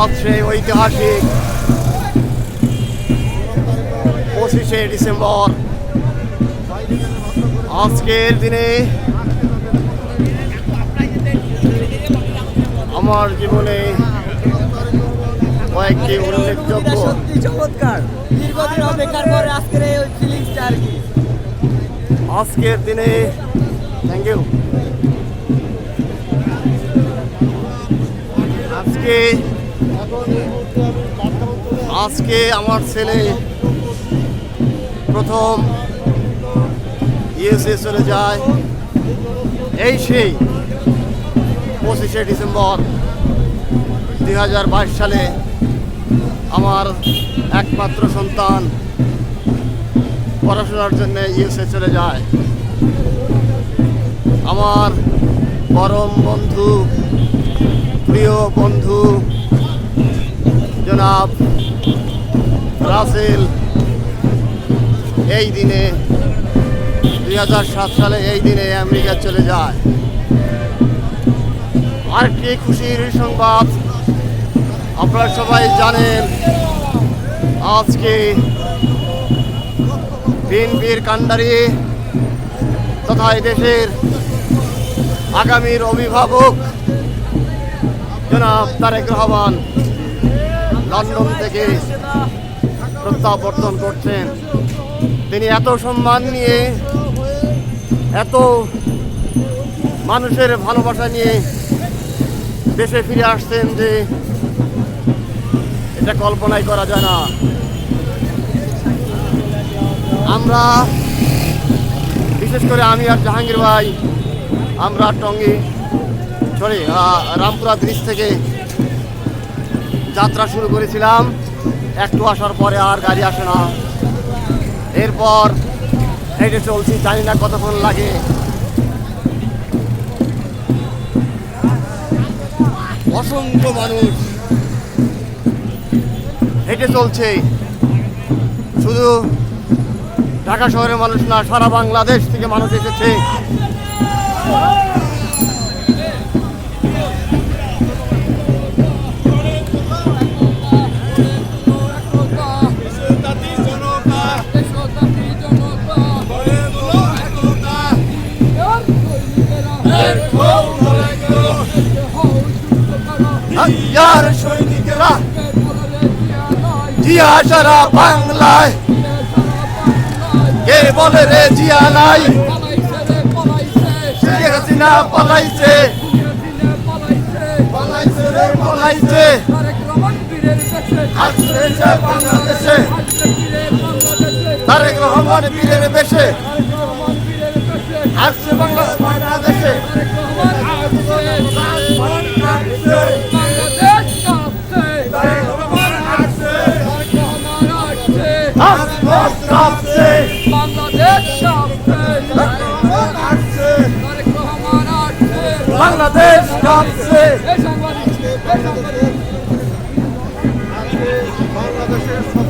আজ সেই ঐতিহাসিক পঁচিশে ডিসেম্বর। আজকের দিনে আমার জীবনে কয়েকটি উল্লেখযোগ্য সত্যি চমৎকার। দীর্ঘদিন অপেক্ষার পরে আজকের এই ফিলিংসটা আর কি। আজকের দিনে থ্যাংক ইউ আজকে আজকে আমার ছেলে প্রথম ইউএসএ চলে যায়। এই সেই পঁচিশে ডিসেম্বর দুই হাজার বাইশ সালে আমার একমাত্র সন্তান পড়াশোনার জন্য ইউএসএ চলে যায়। আমার পরম বন্ধু, প্রিয় বন্ধু জনাব রাসেল এই দিনে, দুই সালে এই দিনে আমেরিকা চলে যায়। আরেকটি খুশির সংবাদ, আপনারা সবাই জানেন, আজকে বিএনপির কাণ্ডারি তথা দেশের আগামীর অভিভাবক জনাব তারেক রহমান লন্ডন থেকে প্রত্যাবর্তন করছেন। তিনি এত সম্মান নিয়ে, এত মানুষের ভালোবাসা নিয়ে দেশে ফিরে আসছেন যে এটা কল্পনাই করা যায় না। আমরা, বিশেষ করে আমি আর জাহাঙ্গীর ভাই, আমরা টঙ্গী, সরি রামপুরা ব্রিজ থেকে যাত্রা শুরু করেছিলাম। একটু আসার পরে আর গাড়ি আসে না। এরপর হেঁটে চলছি, জানি না কতক্ষণ লাগে। অসংখ্য মানুষ হেঁটে চলছে। শুধু ঢাকা শহরের মানুষ না, সারা বাংলাদেশ থেকে মানুষ এসেছে। হাজার সৈনিকেরা জিয়া সারা বাংলায় কে বলে রে জিয়া নাই শেখ হাসিনা পালাইছে পালাইছে রে পালাইছে বাংলাদেশে তারেক রহমান বীরের বেশে আসছে বাংলা বাংলাদেশে আসছে আসছে বাংলাদেশ আসছে বাংলাদেশ কাঁপছে বাংলাদেশের